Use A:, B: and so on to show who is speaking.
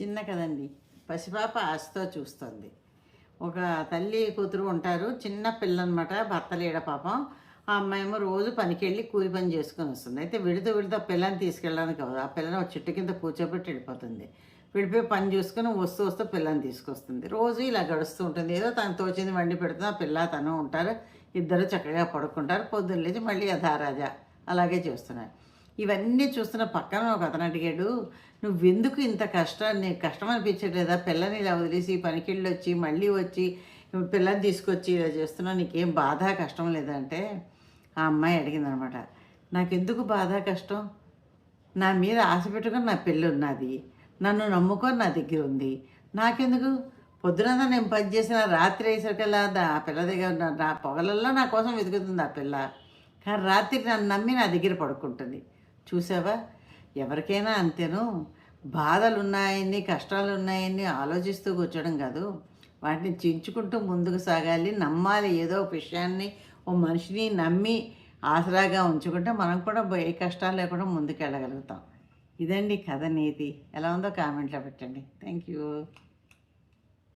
A: చిన్న కదండి. పసిపాప ఆశతో చూస్తుంది. ఒక తల్లి కూతురు ఉంటారు. చిన్న పిల్ల అనమాట భర్త లేడ పాపం. ఆ అమ్మాయేమో రోజు పనికి వెళ్ళి కూలి పని చేసుకొని వస్తుంది. అయితే విడుతూ విడుతూ పిల్లని తీసుకెళ్ళడానికి అవ్వదు ఆ పిల్లని ఒక చెట్టు కింద కూర్చోబెట్టి వెళ్ళిపోతుంది. విడిపోయి పని చూసుకొని వస్తూ వస్తూ పిల్లని తీసుకొస్తుంది. రోజు ఇలా గడుస్తూ ఉంటుంది. ఏదో తను తోచింది వండి పెడుతుంది. ఆ పిల్ల తను ఉంటారు. ఇద్దరు చక్కగా పడుకుంటారు. పొద్దున్న లేచి మళ్ళీ యథారాజా అలాగే చేస్తున్నారు. ఇవన్నీ చూస్తున్న పక్కన ఒక అతను అడిగాడు నువ్వెందుకు ఇంత కష్టాన్ని కష్టం అనిపించట్లేదా? పిల్లని ఇలా వదిలేసి పనికిళ్ళు వచ్చి మళ్ళీ వచ్చి పిల్లని తీసుకొచ్చి ఇలా చేస్తున్నావు నీకేం బాధ కష్టం లేదంటే ఆ అమ్మాయి అడిగిందనమాట నాకెందుకు బాధ కష్టం? నా మీద ఆశ పెట్టుకొని నా పెళ్ళి ఉన్నది. నన్ను నమ్ముకొని నా దగ్గర ఉంది. నాకెందుకు? పొద్దున నేను పని చేసిన రాత్రి అయ్యేసరికల్లా దా- ఆ పిల్ల దగ్గర నా- నా పొగలల్లో నా కోసం వెతుకుతుంది ఆ పిల్ల. కానీ రాత్రి నన్ను నమ్మి నా దగ్గర పడుకుంటుంది. చూసావా? ఎవరికైనా అంతేను. బాధలు ఉన్నాయని కష్టాలు ఉన్నాయని ఆలోచిస్తూ కూర్చోడం కాదు. వాటిని చించుకుంటూ ముందుకు సాగాలి. నమ్మాలి. ఏదో ఒక విషయాన్ని ఓ మనిషిని నమ్మి ఆసరాగా ఉంచుకుంటే మనం కూడా ఏ కష్టాలు లేకుండా ముందుకు వెళ్ళగలుగుతాం ఇదండి కథ నీతి. ఎలా ఉందో కామెంట్లో పెట్టండి. Thank you.